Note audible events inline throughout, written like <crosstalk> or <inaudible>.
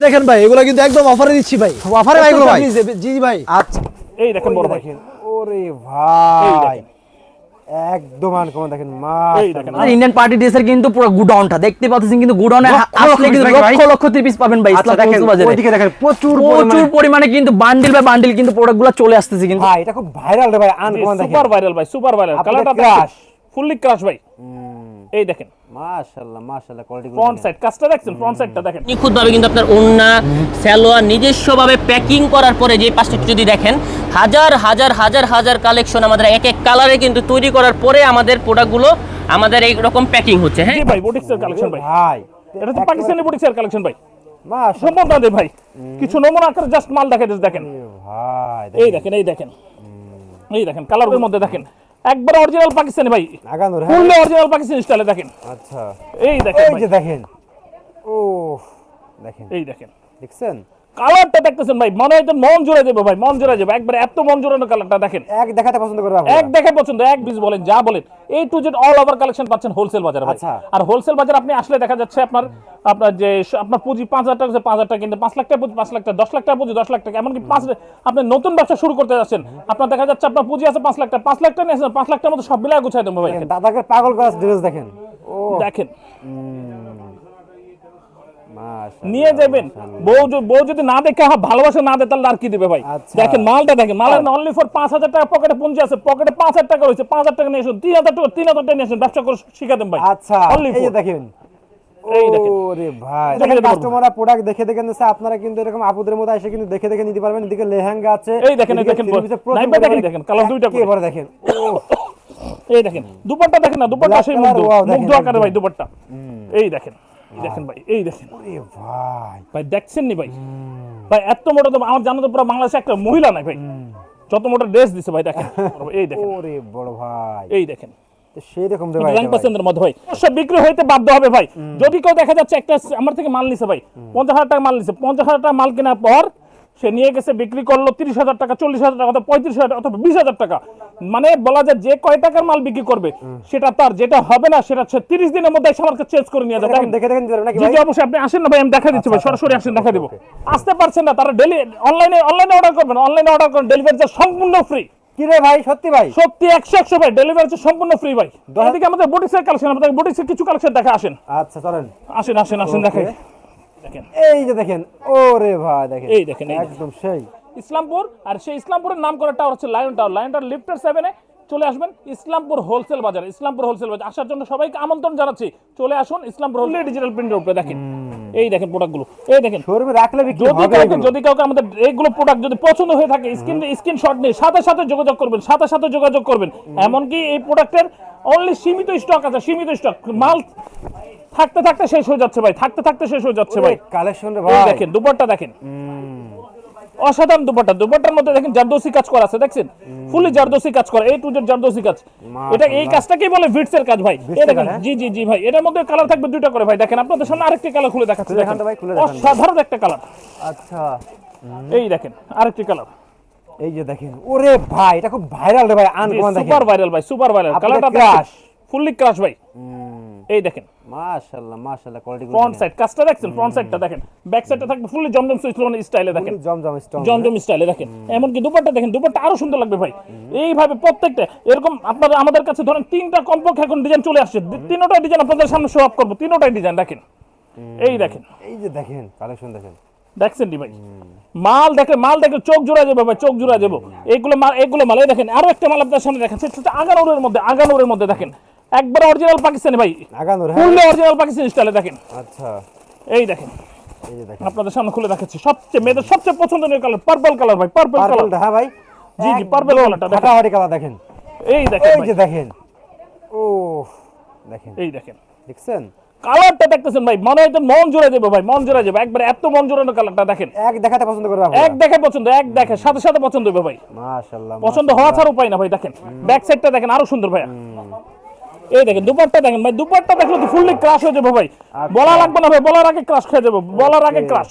দেখেন ভাই এগুলো কিন্তু একদম অফারে দিচ্ছি ভাই। অফারে ভাই এগুলো ভাই? জি জি ভাই। আচ্ছা এই দেখেন বড় ভাই। ওরে ভাই। একদম আনকমন দেখেন এই দেখেন। মাশাআল্লাহ। ইন্ডিয়ান পার্টি ড্রেসের কিন্তু পুরো গুডাউনটা দেখতে পাচ্ছেন কিন্তু গুডাউনে লক্ষ লক্ষ আসলে কিন্তু লক্ষ লক্ষ পিস পাবেন ভাই আচ্ছা ইসলাম দেখেন ওইদিকে দেখেন প্রচুর প্রচুর পরিমাণে কিন্তু বান্ডিল বাই বান্ডিল কিন্তু প্রোডাক্টগুলো চলে আসতেছে কিন্তু। ভাই এটা খুব ভাইরাল রে ভাই আনকমন দেখেন। সুপার ভাইরাল ভাই সুপার ভাইরাল কালারটা crush। ফুললি ক্রাশ ভাই। এই দেখেন। মাশাআল্লাহ মাশাআল্লাহ কোয়ালিটি ফ্রন্ট সাইড কাজটা দেখছেন ফ্রন্ট সাইডটা দেখেন। নিখুঁতভাবে কিন্তু আপনার ওন্না স্যালোয়া নিজস্বভাবে প্যাকিং করার পরে যে পাশটা যদি দেখেন হাজার হাজার হাজার হাজার কালেকশন আমাদের এক এক কালারে কিন্তু তৈরি করার পরে আমাদের প্রোডাক্টগুলো আমাদের এইরকম প্যাকিং হচ্ছে হ্যাঁ? ভাই বুটিক্সের কালেকশন ভাই। ভাই এটা তো পাকিস্তানি বুটিক্সের কালেকশন ভাই। সম্ভব না ভাই। কিছু নমুনা আকারে জাস্ট মাল দেখে দেখেন। এই দেখেন। এই দেখেন। এই দেখেন কালারের মধ্যে দেখেন। একবার অরিজিনাল পাকিস্তানি ভাই। লাগানোর হ্যাঁ। ফুললি অরিজিনাল পাকিস্তানি স্টাইলে দেখেন। আচ্ছা। এই দেখেন এই যে দেখেন। ও দেখেন। এই দেখেন। দেখছেন? কালারটা দেখতেছেন ভাই মনে হয় মন জুড়ে যাবে ভাই মন জুড়ে যাবে। একবার এত মন জুড়ানো কালারটা দেখেন। এক দেখাতে পছন্দ করবে এক দেখে পছন্দ এক পিস বলেন যা বলেন। এই to Z all over collection পাচ্ছেন হোলসেল বাজারে ভাই। আচ্ছা। আর হোলসেল বাজার আপনি আসলে দেখা যাচ্ছে আপনার আপনার যে আপনার পুঁজি পাঁচ হাজার টাকা পাঁচ হাজার টাকা কিন্তু পাঁচ লাখ টাকা পুঁজি পাঁচ লাখ টাকা দশ লাখ টাকা পুঁজি দশ লাখ টাকা এমনকি পাঁচ আপনি নতুন ব্যবসা শুরু করতে যাচ্ছেন আপনার দেখা যাচ্ছে আপনার পুঁজি আছে পাঁচ লাখ টাকা পাঁচ লাখ টাকা নিয়েছেন পাঁচ লাখ টাকার মতো সব মিলাই গুছাই দেবো ভাই দাদাকে পাগল করা ড্রেস দেখেন। ও। দেখেন। নিয়ে যাবেন। বউ বউ যদি না দেখে ভালোবাসা না দেয় তাহলে আর কি দিবে ভাই? আচ্ছা। দেখেন মালটা দেখেন মালের অনলি ফর পাঁচ হাজার টাকা পকেটে পুঁজি আছে পকেটে পাঁচ হাজার টাকা রয়েছে পাঁচ হাজার টাকা নিয়ে আসুন তিন হাজার টাকা তিন হাজার টাকা নিয়ে আসুন ব্যবসা করে শিখাতেন ভাই। আচ্ছা যে for- দেখেন। কাস্টমাররা প্রোডাক্ট দেখে দেখে নিচ্ছে আপনারা কিন্তু এরকম আপুদের মতো এসে কিন্তু দেখে দেখে নিতে পারবেন এদিকে লেহেঙ্গা আছে এই দেখেন, দেখেন, দেখেন, দুইটা। দেখেন এই দেখেন দুপাট্টা দেখেন না দুপাট্টা সেই দেখেন আকারে ভাই দুপাট্টা? এই দেখেন। দেখেন ভাই এই দেখেন। ভাই। ভাই দেখছেন নি ভাই? ভাই এত মোটা তো আমার জানা তো পুরো বাংলাদেশে একটা মহিলা নাই ভাই। যত মোটা ড্রেস দিছে ভাই দেখেন। এই দেখেন। ওরে বড় ভাই। এই দেখেন। সেই রকম ভাই মধ্যে ভাই বিক্রি হইতে বাধ্য হবে ভাই। যদি কেউ দেখা যাচ্ছে একটা আমার থেকে মাল নিছে ভাই পঞ্চাশ হাজার টাকা মাল নিছে পঞ্চাশ হাজার টাকা মাল কেনার পর সে নিয়ে গেছে বিক্রি করল তিরিশ হাজার টাকা চল্লিশ হাজার টাকা পঁয়ত্রিশ হাজার টাকা অথবা বিশ হাজার টাকা। মানে বলা যায় যে কয় টাকার মাল বিক্রি করবে সেটা তার যেটা হবে না সেটা হচ্ছে তিরিশ দিনের মধ্যে এসে চেঞ্জ করে নিয়ে যাবে। দেখেন দেখে দেখে নিতে পারবেন নাকি জি অবশ্যই আপনি আসেন না ভাই আমি দেখা দিচ্ছি ভাই সরাসরি আসেন দেখা দিব। আসতে পারছেন না তারা ডেলি অনলাইনে অনলাইনে অর্ডার করবেন অনলাইনে অর্ডার করেন ডেলিভারি চার্জ সম্পূর্ণ ফ্রি কি ভাই সত্যি ভাই? সত্যি একশো একশো ভাই ডেলিভারি সম্পূর্ণ ফ্রি ভাই। এদিকে আমাদের বুটিক্সের কালেকশন আমাদের বুটিক্সের কিছু কালেকশন দেখা আসেন। আচ্ছা চলেন। আসেন আসেন আসেন দেখাই। দেখেন। এই যে দেখেন ওরে ভাই দেখেন। দেখেন, এই দেখেন। একদম সেই। ইসলামপুর আর সেই ইসলামপুরের নাম করা টাওয়ার হচ্ছে লায়ন টাওয়ার লায়ন টাওয়ার লিফটার সেভেনে চলে আসবেন ইসলামপুর হোলসেল বাজার। ইসলামপুর হোলসেল বাজার। আসার জন্য সবাইকে আমন্ত্রণ জানাচ্ছি। চলে আসুন ইসলামপুর হোলসেল ডিজিটাল প্রিন্টের উপরে দেখেন। এই দেখেন প্রোডাক্টগুলো এই দেখেন। শোরুমে রাখলে বিক্রি যদি হবে কাউকে যদি কাউকে আমাদের এইগুলো প্রোডাক্ট যদি পছন্দ হয়ে থাকে স্ক্রিন স্ক্রিনশট নিয়ে সাথে সাথে যোগাযোগ করবেন সাথে সাথে যোগাযোগ করবেন। এমনকি এই প্রোডাক্টের অনলি সীমিত স্টক আছে সীমিত স্টক মাল থাকতে থাকতে শেষ হয়ে যাচ্ছে ভাই থাকতে থাকতে শেষ হয়ে যাচ্ছে ভাই। কালেকশন ভাই। দেখেন দুপাট্টা দেখেন। অসাধারণ দুপাট্টা। দুপাট্টার মধ্যে দেখেন জারদোসি কাজ করা আছে দেখছেন? ফুলি জারদোসি কাজ করা এই টু জেড জারদোসি কাজ। এটা এই কাজটাকেই বলে ভিটসের কাজ ভাই। এই দেখেন হ্যাঁ? জি জি জি ভাই। এটার মধ্যে কালার থাকবে দুইটা করে ভাই। দেখেন আপনাদের সামনে আরেকটি কালার খুলে দেখাচ্ছি দেখেন ভাই, খুলে দেখান। অসাধারণ একটা কালার আচ্ছা। এই দেখেন আরেকটি কালার এই যে দেখেন ওরে ভাই এটা খুব ভাইরাল রে ভাই আনকমন দেখেন। সুপার ভাইরাল ভাই সুপার ভাইরাল কালারটা। ফুললি ক্রাশ ভাই। এই দেখেন। মাশাআল্লাহ মাশাআল্লাহ কোয়ালিটি ফ্রন্ট সাইড কাজটা দেখছেন? ফ্রন্ট সাইডটা দেখেন। ব্যাক সাইডটা থাকবে ফুললি জমজম সুইচলন স্টাইলে দেখেন। জমজম স্টং জমজম স্টাইলে দেখেন। এমনকি দুপাট্টা দেখেন দুপাট্টা আরও সুন্দর লাগবে ভাই। এইভাবে প্রত্যেকটা এরকম আপনারা আমাদের কাছে ধরেন তিনটা কমপক্ষে এখন ডিজাইন চলে আসছে। তিনোটা ডিজাইন আপনাদের সামনে শো আপ করব। তিনোটাই ডিজাইন দেখেন। এই দেখেন। এই যে দেখেন কালেকশন দেখেন। দেখছেন ভাই? মাল দেখে মাল দেখে চোখ জোড়া যাবে ভাই চোখ জোড়া যাব। এইগুলো মাল এইগুলো মাল এই দেখেন আরও একটা মাল আপনার সামনে দেখেন। সেটা আগানোরের মধ্যে আগানোরের মধ্যে দেখেন। একবার অরিজিনাল পাকিস্তানি ভাই। আগানোর হ্যাঁ। ফুললি অরিজিনাল পাকিস্তানি স্টাইলে দেখেন। আচ্ছা। এই দেখেন। এই যে দেখেন। আপনাদের সামনে খুলে দেখাচ্ছি। সবচেয়ে মেয়েদের সবচেয়ে পছন্দনীয় কালার পার্পল কালার ভাই পার্পল কালার হ্যাঁ ভাই। জি, জি, purple কালারটা দেখেন। কালার দেখেন। এই দেখেন এই যে দেখেন। ও দেখেন। এই দেখেন। দেখছেন? কালারটা দেখতেছেন ভাই মনে হয় তো মন জুড়ে যাবে ভাই মন জুড়ে যাবে একবার এত মন জুড়ানো কালারটা দেখেন। এক দেখাতে পছন্দ করবে এক দেখে পছন্দ এক দেখে সাথে সাথে পছন্দ হবে ভাই। মাশাআল্লাহ পছন্দ হওয়া ছাড়া উপায় না ভাই দেখেন। ব্যাক সাইডটা দেখেন আরও সুন্দর ভাইয়া। এই দেখেন দুপাট্টা দেখেন ভাই দুপাট্টা দেখলে তো ফুললি ক্রাশ হয়ে যাবে ভাই। বলা লাগবে না ভাই বলার আগে ক্রাশ খেয়ে যাবে বলার আগে ক্রাশ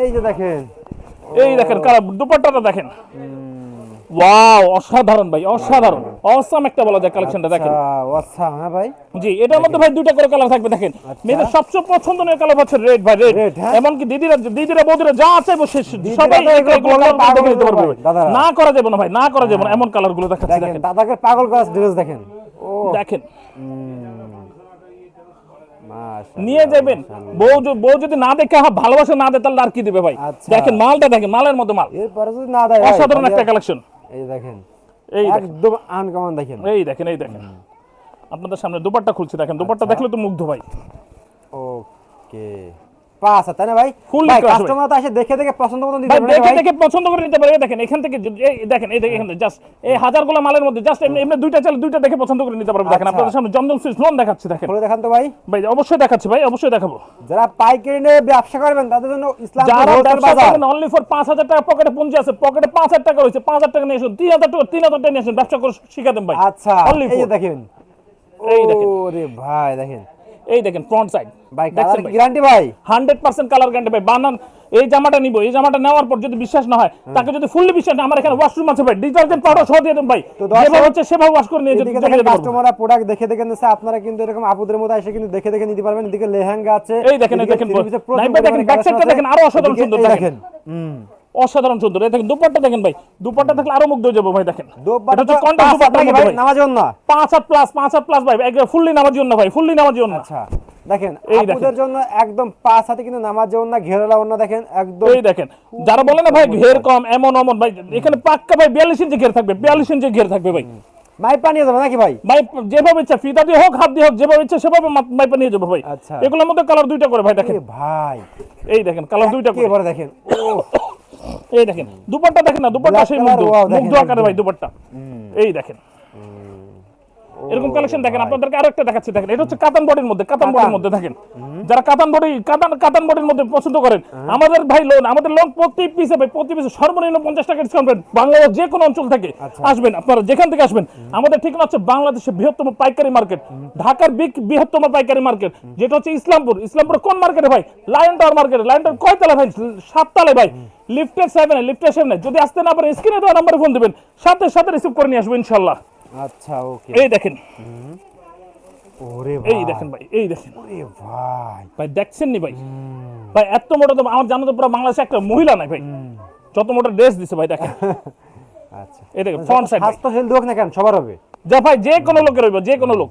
এই যে দেখেন। এই দেখেন দুপাট্টাটা দেখেন। ওয়াও অসাধারণ ভাই অসাধারণ। অসাম একটা বলা যায় কালেকশনটা দেখেন আচ্ছা আচ্ছা হ্যাঁ ভাই। জি এটার মধ্যে ভাই দুইটা করে কালার থাকবে দেখেন। মেয়েদের সবচেয়ে পছন্দনীয় কালার হচ্ছে রেড ভাই রেড হ্যাঁ? এমনকি দিদিরা দিদিরা বৌদিরা যা আছে বসে সবাই হয়ে। না করা যাবে না ভাই না করা যাবে না এমন কালারগুলো দেখাচ্ছি দেখেন দাদাকে পাগল করা ড্রেস দেখেন। দেখেন। মাশাআল্লাহ, নিয়ে যাবেন। বউ বউ যদি না দেখে হ্যাঁ, ভালোবাসা না দেয় তাহলে আর কি দিবে ভাই? আচ্ছা। দেখেন মালটা দেখেন মালের মতো মাল। এরপরে যদি না দেয় অসাধারণ একটা কালেকশন এই দেখেন এই দেখেন। একদম আনকমন দেখেন। এই দেখেন এই দেখেন। আপনাদের সামনে দুপাট্টা খুলছি দেখেন দুপাট্টা দেখলে তো মুগ্ধ ভাই। ওকে। পাঁচ তাই না ভাই? ভাই কাস্টমার তো এসে দেখে দেখে পছন্দ মতন দিতে ভাই দেখে দেখে পছন্দ করে নিতে পারবে দেখেন এখান থেকে দেখেন এই দেখেন জাস্ট এই হাজারগুলা মালের মধ্যে জাস্ট এমনি এমনি দুইটা চালে দুইটা দেখে পছন্দ করে নিতে পারবে দেখেন আচ্ছা। আপনাদের সামনে জমজম সুইচ লোন দেখাচ্ছি দেখেন। খুলে দেখান তো ভাই। ভাই অবশ্যই দেখাচ্ছি ভাই অবশ্যই দেখাবো। যারা পাইকারি নিয়ে ব্যবসা করবেন তাদের জন্য ইসলাম যারা ব্যবসা বাজার। অনলি ফর পাঁচ হাজার টাকা পকেটে পুঁজি আছে পকেটে পাঁচ হাজার টাকা রয়েছে পাঁচ হাজার টাকা নিয়ে আসুন তিন হাজার টাকা তিন হাজার টাকা নিয়ে আসুন ব্যবসা করে শিখাতেন ভাই। আচ্ছা এই দেখেন। এই দেখেন। ওরে ভাই দেখেন। এই দেখেন ফ্রন্ট সাইড ভাই গ্যারান্টি ভাই? হান্ড্রেড পার্সেন্ট কালার গ্যারান্টি ভাই। বানান এই জামাটা নিবো এই জামাটা নেওয়ার পর যদি বিশ্বাস না হয় তাকে যদি ফুললি বিশ্বাস না আমার এখানে ওয়াশরুম আছে ভাই। ডিটারজেন্ট পাউডার সহ দিয়ে দেন ভাই। যেভাবে হচ্ছে সেভাবে ওয়াশ করে নিয়ে যেতে দেখেন কাস্টমাররা প্রোডাক্ট দেখে দেখে আপনারা কিন্তু এরকম আপুদের মতো এসে কিন্তু দেখে দেখে নিতে পারবেন। এদিকে লেহেঙ্গা আছে এই দেখেন, এই দেখেন, দেখেন, দেখেন, আরও অসাধারণ সুন্দর দেখেন। হুম। অসাধারণ সুন্দর। দেখেন দুপাট্টা দেখেন ভাই। দুপাট্টা দেখলে আরও মুগ্ধ হয়ে যাব ভাই দেখেন। পাঁচ হাত নামাজ পাঁচ প্লাস পাঁচ হাত প্লাস ভাই। ফুললি নামার জন্য ভাই ফুললি নামার জন্য। আচ্ছা দেখেন আপুদের জন্য একদম পাঁচ হাতে কিন্তু নামাজ যেমন না ঘেরালা অন্য দেখেন একদম এই দেখেন যারা বলে না ভাই ঘের কম এমন অমন ভাই এখানে পাক্কা ভাই বিয়াল্লিশ ইঞ্চি ঘের থাকবে বিয়াল্লিশ ইঞ্চি ঘের থাকবে ভাই। যাবে নাকি ভাই? ভাই যেভাবে ইচ্ছা ফিতা দিয়ে হোক হাত দিয়ে হোক যেভাবে ইচ্ছা সেভাবে যাব ভাই। আচ্ছা। এগুলোর মধ্যে কালার দুইটা করে ভাই দেখেন। ভাই। এই দেখেন কালার দুইটা করে। দেখেন ও এই দেখেন দুপাট্টা দেখেন না দুপাট্টা সেই মুগ্ধ মুগ্ধ আকারে ভাই দুপাট্টা। এই দেখেন। এরকম কালেকশন দেখেন আপনাদেরকে আরও একটা দেখাচ্ছি দেখেন এটা হচ্ছে কাতান বডির মধ্যে কাতান বডির মধ্যে দেখেন। যারা কাতান বডি কাতান কাতান বডির মধ্যে পছন্দ করেন আমাদের ভাই লোন আমাদের লোন প্রতি পিসে ভাই প্রতি পিসে সর্বনিম্ন পঞ্চাশ টাকা ডিসকাউন্ট বাংলাদেশ যে কোনো অঞ্চল থেকে আসবেন আপনারা যেখান থেকে আসবেন আমাদের ঠিকানা হচ্ছে বাংলাদেশের বৃহত্তম পাইকারি মার্কেট ঢাকার বিগ বৃহত্তম পাইকারি মার্কেট যেটা হচ্ছে ইসলামপুর। ইসলামপুর কোন মার্কেটে ভাই? Lion Tower market Lion Tower কয়তলা ভাই? সাত সাততলায় ভাই। লিফটের সেভেনে লিফটের সেভেনে যদি আসতে না পারেন স্ক্রিনে দেওয়া নাম্বারে ফোন দেবেন। সাথে সাথে রিসিভ করে নিয়ে আসব ইনশাল্লাহ। আচ্ছা ওকে। এই দেখেন। ওরে এই দেখেন ভাই এই দেখেন। ওরে ভাই। ভাই দেখছেন নি ভাই? ভাই এত মোটা তো আমার জানো তো পুরো বাংলাদেশে একটা মহিলা নাই ভাই। যত মোটা ড্রেস দিছে ভাই দেখেন। <laughs> আচ্ছা। এই দেখেন ফ্রন্ট সাইড হেলদি হোক না কেন সবার হবে। যা ভাই যে কোনো লোকের হইব যে কোনো লোক।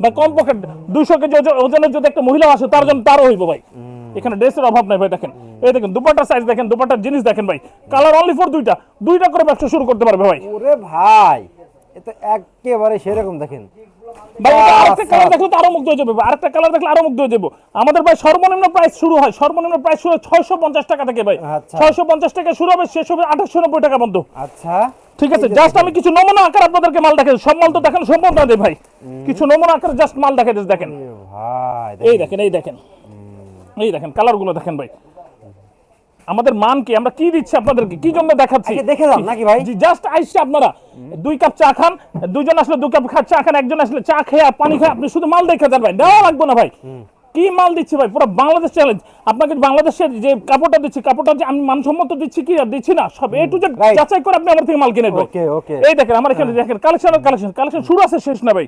ভাই কম পক্ষে দুশো কেজি ওজন- ওজনের যদি একটা মহিলা আসে তার জন্য তারও হইব ভাই। এখানে ড্রেসের অভাব নাই ভাই দেখেন। এই দেখেন দুপাটার সাইজ দেখেন দুপাটার জিনিস দেখেন ভাই। কালার অনলি ফর দুইটা। দুইটা করে ব্যবসা শুরু করতে পারবে ভাই। ওরে ভাই। একেবারে সেরকম দেখেন। ভাই আরেকটা। কালার দেখলে তো আরও মুগ্ধ হয়ে যাবে। আরেকটা কালার দেখলে আরও মুগ্ধ হয়ে যাব। আমাদের ভাই সর্বনিম্ন প্রাইস শুরু হয় সর্বনিম্ন প্রাইস শুরু ছয়শো পঞ্চাশ টাকা থেকে ভাই। আচ্ছা। ছয়শো পঞ্চাশ টাকা শুরু হবে শেষ হবে আঠাশশো নব্বই টাকা পর্যন্ত। আচ্ছা। ঠিক আছে জাস্ট আমি কিছু নমুনা আকার আপনাদেরকে মাল দেখেন সব মাল তো দেখেন সম্ভব না ভাই। কিছু নমুনা আকারে জাস্ট মাল দেখে দেখেন। এই দেখেন। এই দেখেন। এই দেখেন কালারগুলো দেখেন ভাই। আমাদের মান কি? আমরা কি দিচ্ছি আপনাদেরকে? কি জন্য দেখাচ্ছি? আচ্ছা, দেখে যান নাকি ভাই? জাস্ট আইসছে আপনারা। দুই কাপ চা খান দুইজন আসলে দুই কাপ খা- চা খান একজন আসলে চা খেয়ে আর পানি খায়। আপনি শুধু মাল দেখে যান ভাই। দেওয়া লাগবে না ভাই। কি মাল দিচ্ছি ভাই? পুরো বাংলাদেশ চ্যালেঞ্জ আপনাকে বাংলাদেশের যে কাপড়টা দিচ্ছি কাপড়টা যে আমি মানসম্মত দিচ্ছি কি আর দিচ্ছি না? সব এ টু জেড যাচাই করে আপনি আমার থেকে মাল কিনে Okay, okay. এই দেখেন আমার এখানে দেখেন কালেকশন কালেকশন কালেকশন শুরু আছে শেষ না ভাই।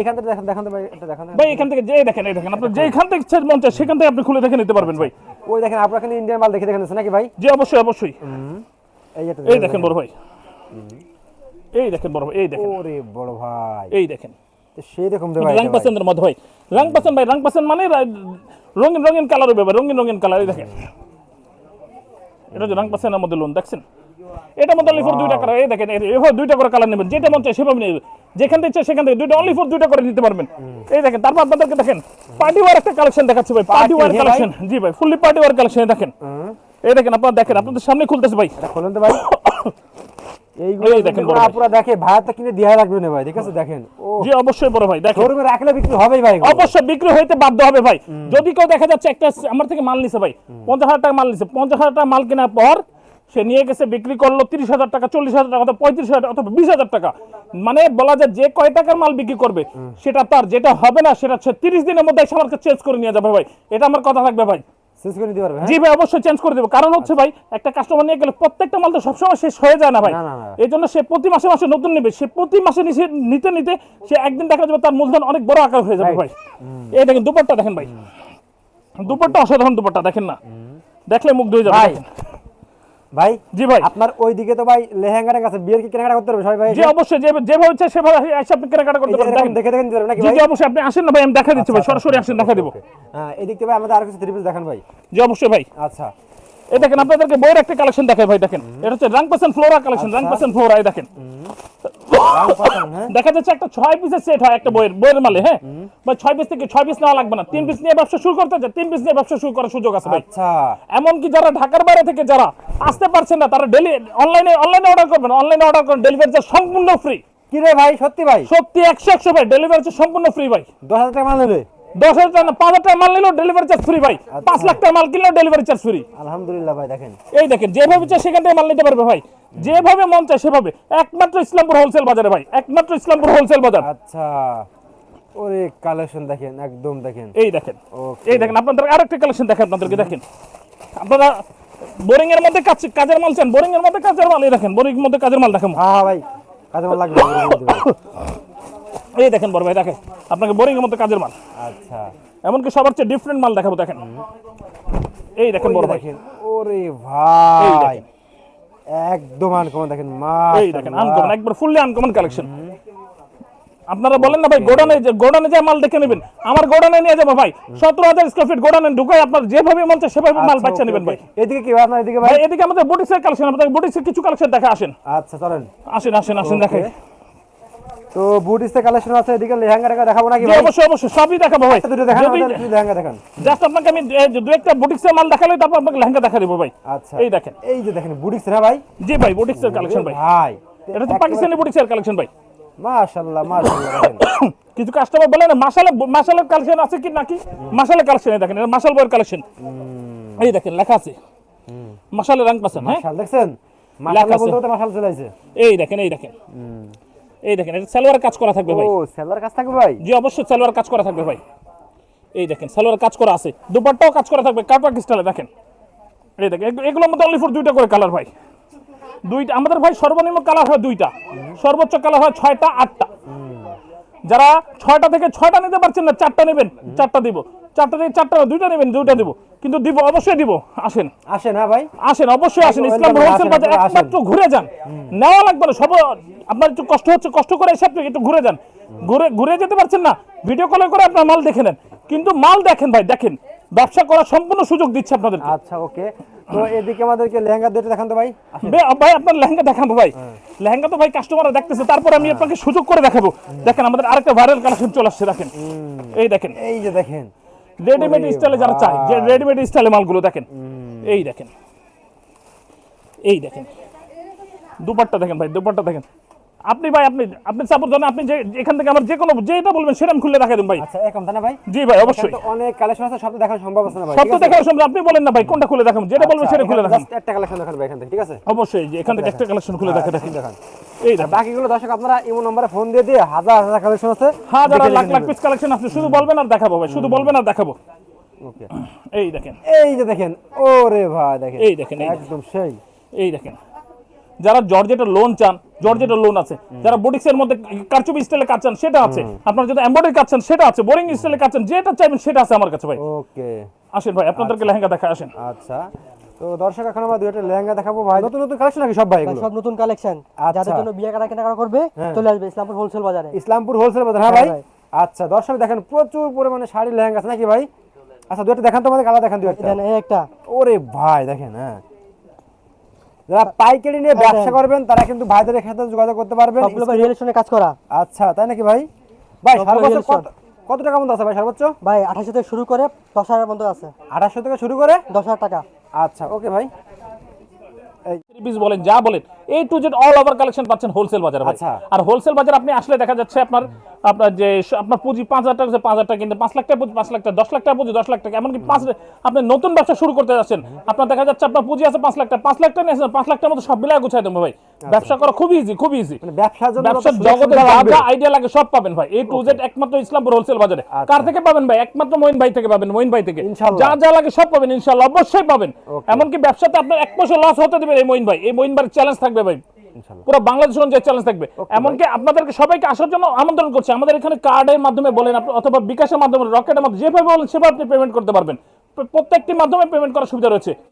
এখান থেকে দেখেন দেখান ভাই এটা দেখান। ভাই এখান থেকে যে দেখেন এই দেখেন। আপনি যেখান থেকে ইচ্ছা মন চায় সেখান থেকে আপনি খুলে দেখে নিতে পারবেন ভাই। ওই দেখেন আপনারা খালি ইন্ডিয়ান মাল দেখে দেখেন নাকি ভাই? জি অবশ্যই অবশ্যই। এই যে এই দেখেন বড় ভাই। এই দেখেন বড় ভাই এই দেখেন। ওরে বড় ভাই। এই দেখেন। সেই রকম ভাই রং পছন্দের মধ্যে ভাই। রং পছন্দ ভাই রং পছন্দ মানে রঙিন রঙিন কালার হবে রঙিন রঙিন কালার এই দেখেন। এটা হচ্ছে রং পছন্দের মধ্যে লোন দেখছেন? এটা মধ্যে অনলি ফর দুইটা কালার এই দেখেন এভাবে দুইটা করে কালার নেবেন যেটা মন চায় সেভাবে নেবেন। যেখান থেকে সেখান থেকে দুইটা অনলি ফর দুইটা করে নিতে পারবেন। এই দেখেন তারপর আপনাদেরকে দেখেন পার্টি ওয়ার একটা কালেকশন দেখাচ্ছি ভাই পার্টি ওয়ার কালেকশন জি ভাই ফুললি পার্টি ওয়ার কালেকশন দেখেন। এই দেখেন আপনারা দেখেন আপনাদের সামনে খুলতেছে ভাই। খোলেন তো ভাই। এইগুলো দেখেন। আপুরা দেখে কিনে দেয়া লাগবে না ভাই ঠিক আছে? দেখেন জি অবশ্যই বড় ভাই দেখেন। শোরুমে রাখলে বিক্রি হবেই ভাই অবশ্যই বিক্রি হইতে বাধ্য হবে ভাই। যদি কেউ দেখা যাচ্ছে একটা আমার থেকে মাল নিছে ভাই পঞ্চাশ হাজার টাকা মাল নিছে পঞ্চাশ হাজার টাকা মাল কেনার পর সে নিয়ে গেছে বিক্রি করল তিরিশ হাজার টাকা চল্লিশ হাজার টাকা অথবা পঁয়ত্রিশ হাজার টাকা অথবা বিশ হাজার টাকা। মানে বলা যায় যে কয় টাকার মাল বিক্রি করবে সেটা তার যেটা হবে না সেটা হচ্ছে তিরিশ দিনের মধ্যে এসে আমার চেঞ্জ করে নিয়ে যাবে ভাই। এটা আমার কথা থাকবে ভাই। চেঞ্জ করে নিতে পারবে হ্যাঁ? জি ভাই অবশ্যই চেঞ্জ করে দেবো। কারণ হচ্ছে ভাই একটা কাস্টমার নিয়ে গেলে প্রত্যেকটা মাল তো সবসময় শেষ হয়ে যায় না ভাই। এই জন্য সে প্রতি মাসে মাসে নতুন নেবে। সে প্রতি মাসে নিতে নিতে সে একদিন দেখা যাবে তার মূলধন অনেক বড় আকার হয়ে যাবে ভাই। এই দেখেন দুপাট্টা দেখেন ভাই। দুপাট্টা অসাধারণ দুপাট্টা দেখেন না। দেখলে মুগ্ধ হয়ে যাবে ভাই। ভাই জি ভাই। আপনার ওই দিকে তো ভাই আছে বিয়ের কি কেনাকাটা করতে পারবে সবাই ভাই? জি অবশ্যই যে যেভাবে হচ্ছে সেভাবে এসে আপনি কেনাকাটা করতে এই পারেন দেখেন। দেখে দেখে নিতে পারবে নাকি ভাই জি অবশ্যই আপনি আসেন না ভাই আমি দেখা দিচ্ছি ভাই সরাসরি আসেন দেখা দেব। হ্যাঁ এদিক থেকে ভাই আমাদের আর কিছু থ্রি পিস দেখান ভাই। জি অবশ্যই ভাই। আচ্ছা। এই দেখেন আপনাদেরকে বইয়ের একটা কালেকশন দেখাই ভাই দেখেন। এটা হচ্ছে রাং পার্সেন্ট ফ্লোরা কালেকশন রাং পার্সেন্ট ফ্লোরা এই দেখেন। <laughs> দেখা যাচ্ছে একটা ছয় পিসের সেট হয় একটা বইয়ের বইয়ের মালে হ্যাঁ? ভাই ছয় পিস থেকে ছয় পিস নেওয়া লাগবে না। তিন পিস নিয়ে ব্যবসা শুরু করতে চায় তিন পিস নিয়ে ব্যবসা শুরু করার সুযোগ আছে ভাই। আচ্ছা। এমনকি যারা ঢাকার বাইরে থেকে যারা আসতে পারছেন না তারা ডেলি অনলাইনে অনলাইনে অর্ডার করবেন অনলাইনে অর্ডার করেন ডেলিভারি চার্জ সম্পূর্ণ ফ্রি কি রে ভাই সত্যি ভাই? সত্যি একশো একশো ভাই ডেলিভারি চার্জ সম্পূর্ণ ফ্রি ভাই। দশ হাজার টাকা মাল নেবে? দশ হাজার টাকা পাঁচ হাজার টাকা মাল নিলেও ডেলিভারি চার্জ ফ্রি ভাই। পাঁচ লাখ টাকা মাল কিনলেও ডেলিভারি চার্জ ফ্রি আলহামদুলিল্লাহ ভাই দেখেন। এই দেখেন যেভাবে চাই সেখান থেকে মাল নিতে পারবে ভাই। যেভাবে মন চায় সেভাবে। একমাত্র ইসলামপুর হোলসেল বাজারে ভাই একমাত্র ইসলামপুর হোলসেল বাজার। আচ্ছা ওরে কালেকশন দেখেন একদম দেখেন। এই দেখেন এই দেখেন আপনাদের আরেকটা কালেকশন দেখেন আপনাদেরকে দেখেন। আপনারা বোরিং এর মধ্যে কাজ কাজের মাল চান বোরিং এর মধ্যে কাজের মাল এই দেখেন বোরিং এর মধ্যে কাজের মাল দেখেন হ্যাঁ হ্যাঁ ভাই কাজে মাল লাগবে। এই দেখেন বড় ভাই দেখেন আপনাকে বোরিং এর মধ্যে কাজের মাল। আচ্ছা। এমনকি সবার চেয়ে ডিফারেন্ট মাল দেখাবো দেখেন। এই দেখেন বড় ভাই। ওরে ভাই। একদম আনকমন দেখেন এই দেখেন আনকমন একবার ফুললি আনকমন কালেকশন আপনারা বলেন না ভাই গোডানে যে গোডানে যে মাল দেখে নেবেন আমার গোডানে নিয়ে যাব ভাই। সতেরো হাজার স্কোয়ার ফিট গোডানে ঢুকাই আপনার যেভাবে মন সেভাবে মাল বাচ্চা নেবেন ভাই। এদিকে কি আপনার এদিকে ভাই? এদিকে আমাদের বুটিক্সের কালেকশন আপনাদের বুটিক্সের কিছু কালেকশন দেখা আসেন। আচ্ছা চলেন। আসেন আসেন আসেন। দেখাই। তো বুট ইস্তে কালেকশন আছে এদিকে লেহেঙ্গা টেঙ্গা দেখাবো নাকি ভাই? অবশ্যই অবশ্যই সবই দেখাবো ভাই। আচ্ছা, দুটো দেখান দুটো লেহেঙ্গা দেখান। জাস্ট আপনাকে আমি দু একটা বুটিক্সের মাল দেখালে তারপর আপনাকে লেহেঙ্গা দেখা দেবো ভাই। আচ্ছা। এই দেখেন। এই যে দেখেন বুট ইস্তে না ভাই? জি ভাই বুটিক্সের কালেকশন ভাই। ভাই এটা তো পাকিস্তানি বুটিক্সের কালেকশন ভাই। মাশাআল্লাহ মাশাআল্লাহ <coughs> কিছু কাস্টমার বলে না মাসালে মাসালের কালেকশন আছে কি নাকি? মাসালের কালেকশন দেখেন এটা মাসাল বইয়ের কালেকশন এই দেখেন লেখা আছে। মাসালের রং পাচ্ছেন হ্যাঁ? দেখছেন? মাশাআল্লাহ বলতে মাশাআল্লাহ চলে এই দেখেন এই দেখেন। এই দেখেন এটা সালোয়ার কাজ করা থাকবে ভাই। ও সেলার কাছ থাকবে ভাই? জি অবশ্যই সালোয়ার কাজ করা থাকবে ভাই। এই দেখেন সালোয়ার কাজ করা আছে। দুপাট্টাও কাজ করা থাকবে কাটওয়ার্ক স্টাইলে দেখেন। এই দেখেন এগুলো- এগুলোর মধ্যে অনলি ফর দুইটা করে কালার ভাই। দুইটা আমাদের ভাই সর্বনিম্ন কালার হয় দুইটা। সর্বোচ্চ কালার হয় ছয়টা আটটা। যারা ছয়টা থেকে ছয়টা নিতে পারছেন না চারটা নেবেন। চারটা দিব। চারটা থেকে চারটা দুইটা নেবেন দুইটা দিব। কিন্তু দিব অবশ্যই দিব। আসেন। আসে না ভাই। আসেন অবশ্যই আসেন। ইসলাম আসেন, হোলসেল বাজার একমাত্র ঘুরে যান। নেওয়া লাগবে না সব আপনার একটু কষ্ট হচ্ছে কষ্ট করে এসে আপনি একটু ঘুরে যান। ঘুরে ঘুরে যেতে পারছেন না ভিডিও কলে করে আপনার মাল দেখে নেন। কিন্তু মাল দেখেন ভাই দেখেন। ব্যবসা করার সম্পূর্ণ সুযোগ দিচ্ছে আপনাদের আচ্ছা ওকে। তো এদিকে আমাদেরকে লেহেঙ্গা দুটো দেখান তো ভাই। আসেন। ভাই আপনার লেহেঙ্গা দেখাবো ভাই। লেহেঙ্গা তো ভাই কাস্টমাররা দেখতেছে তারপর আমি আপনাকে সুযোগ করে দেখাবো। দেখেন আমাদের আরেকটা ভাইরাল কালেকশন চলে আসছে দেখেন। এই দেখেন। এই যে দেখেন। রেডিমেড স্টাইলে যারা চায় যে রেডিমেড স্টাইলে মালগুলো দেখেন। এই দেখেন। এই দেখেন। দুপাট্টা দেখেন ভাই দুপাট্টা দেখেন। আপনি ভাই আপনি আপনি সাপোজ ধরেন আপনি যে এখান থেকে আমার যে কোনো যেটা বলবেন সেটা আমি খুলে দেখা দেন ভাই। আচ্ছা এরকম তাই না ভাই? জি ভাই অবশ্যই। এখানে অনেক কালেকশন আছে সব তো দেখানো সম্ভব আছে না ভাই সব আছে? দেখার আপনি বলেন না ভাই কোনটা খুলে দেখাবো? যেটা বলবেন আচ্ছা, সেটা খুলে এখানে দেখান just একটা কালেকশন দেখান ভাই এখান থেকে ঠিক আছে? অবশ্যই যে এখান থেকে একটা কালেকশন খুলে দেখা দেখেন দেখান। এই দেখেন। বাকিগুলো দর্শক আপনারা ইমো নম্বরে ফোন দিয়ে দিয়ে হাজার হাজার কালেকশন আছে হাজার লাখ লাখ পিস কালেকশন আছে শুধু বলবেন আর দেখাবো ভাই শুধু বলবেন আর দেখাবো। ওকে। এই দেখেন। এই যে দেখেন ওরে ভাই দেখেন, এই দেখেন। একদম সেই। এই দেখেন। যারা জর্জেটের লোন চান জর্জেটের লোন আছে যারা বুটিক্সের মধ্যে কারচুপি স্টাইলে কাজ চান সেটা আছে। আপনারা যদি এমব্রয়ডারি কাজ চান সেটা আছে বোরিং স্টাইলে কাজ চান যেটা চাইবেন সেটা আছে আমার কাছে ভাই। ওকে। আসেন ভাই আপনাদেরকে লেহেঙ্গা দেখা আসেন। আচ্ছা। তো দর্শক এখন আমরা দুইটা লেহেঙ্গা দেখাবো ভাই। নতুন নতুন কালেকশন নাকি সব ভাই এগুলো? সব নতুন কালেকশন আচ্ছা। যাদের জন্য বিয়ে কাটা কেনাকাটা করবে হ্যাঁ। চলে আসবে ইসলামপুর হোলসেল বাজারে। ইসলামপুর হোলসেল বাজার হ্যাঁ ভাই? হ্যাঁ আচ্ছা দর্শক দেখেন প্রচুর পরিমাণে শাড়ি লেহেঙ্গা আছে নাকি ভাই? আচ্ছা দুইটা দেখান তো আমাদের কালা দেখান দুই একটা। এই একটা। ওরে ভাই দেখেন হ্যাঁ। যারা পাইকারি নিয়ে ব্যবসা করবেন তারা কিন্তু ভাইদের সাথে যোগাযোগ করতে পারবেন। রিলেশনে কাজ করা। আচ্ছা তাই নাকি ভাই? ভাই সর্বোচ্চ কত কত টাকা মতো আছে ভাই সর্বোচ্চ? ভাই আঠাশশো থেকে শুরু করে দশ হাজার পর্যন্ত আছে। আঠাশশো থেকে শুরু করে? দশ হাজার টাকা। আচ্ছা ওকে ভাই। এই পিস বলেন যা বলেন। A to Z all over collection পাচ্ছেন হোলসেল বাজারে আচ্ছা। আর হোলসেল বাজার আপনি আসলে দেখা যাচ্ছে আপনার আপনার যে আপনার পুঁজি পাঁচ হাজার টাকা পাঁচ হাজার টাকা কিনতে পাঁচ লাখ টাকা পুঁজি পাঁচ লাখ টাকা দশ লাখ টাকা পুঁজি দশ লাখ টাকা এমনকি পাঁচ আপনি নতুন ব্যবসা শুরু করতে যাচ্ছেন আপনার দেখা যাচ্ছে আপনার পুঁজি আছে পাঁচ লাখ টাকা পাঁচ লাখ টাকা পাঁচ লাখ টাকার মতো সব গুছাই দেবো ভাই। ব্যবসা করা খুব ইজি খুব ইজি ব্যবসার জগতে যা যা আইডিয়া লাগে সব পাবেন ভাই। এই টু জেড একমাত্র ইসলামপুর হোলসেল বাজারে। আচ্ছা। কার থেকে পাবেন ভাই? একমাত্র মইন ভাই থেকে পাবেন মইন ভাই থেকে। যা যা লাগে সব পাবেন ইনশাল্লাহ। অবশ্যই পাবেন। এমনকি ব্যবসাতে আপনার এক পয়সা লস হতে দেবেন এই মইন ভাই। এই মইন ভাইয়ের চ্যালেঞ্জ থাকবে ভাই। পুরো বাংলাদেশ অনুযায়ী চ্যালেঞ্জ থাকবে। এমনকি আপনাদেরকে সবাইকে আসার জন্য আমন্ত্রণ করছি। আমাদের এখানে কার্ডের মাধ্যমে বলেন অথবা বিকাশের মাধ্যমে রকেটের মাধ্যমে যেভাবে বলেন সেভাবে আপনি পেমেন্ট করতে পারবেন। প্রত্যেকটি মাধ্যমে পেমেন্ট করার সুবিধা রয়েছে।